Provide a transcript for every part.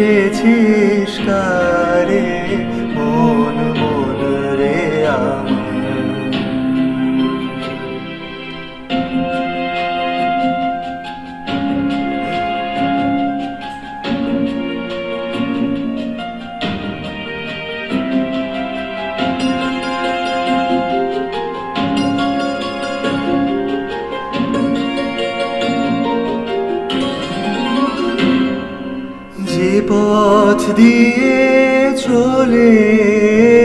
এসেছিস কারে পথ দিয়ে চলে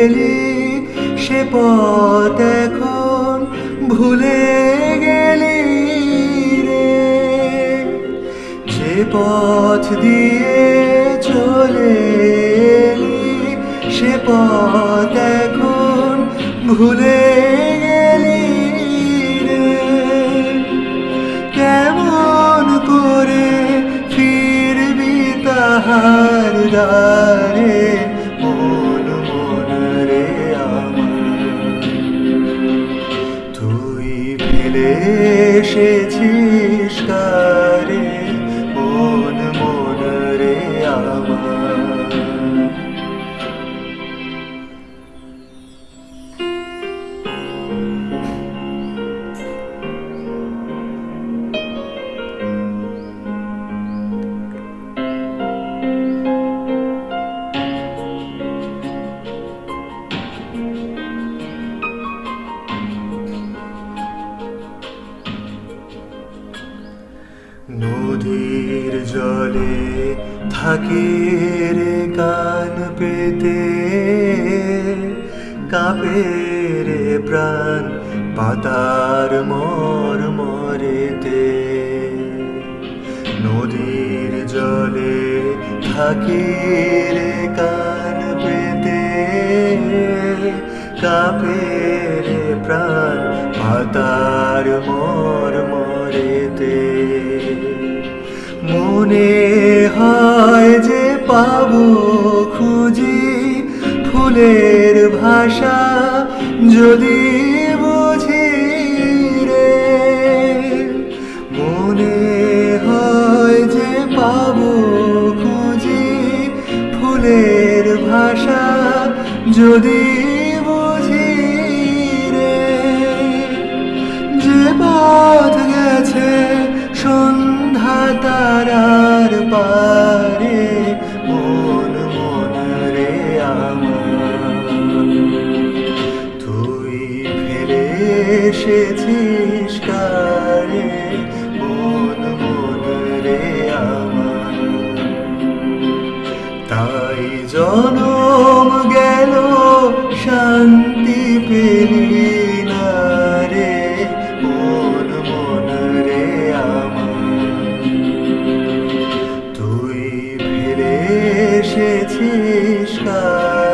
এলি, সে পথ এখন ভুলে গেলি রে। যে পথ দিয়ে চলে এলি, সে পথ এখন ভুলে তাহার দ্বারে মন মন রে আমার। তুই ফেলে এসেছিস কারে নদীর জলে থাকে রে কান পেতে। কাপে রে প্রাণ পাতার মর মরেতে। নদীর জলে থাকে রে কান পেতে। কাপে রে প্রাণ পাতার মর মনে হয় যে পাবো খুঁজি ফুলের ভাষা যদি বুঝি রে। মনে হয় যে পাবো খুঁজি ফুলের ভাষা যদি love. এসেছিস কার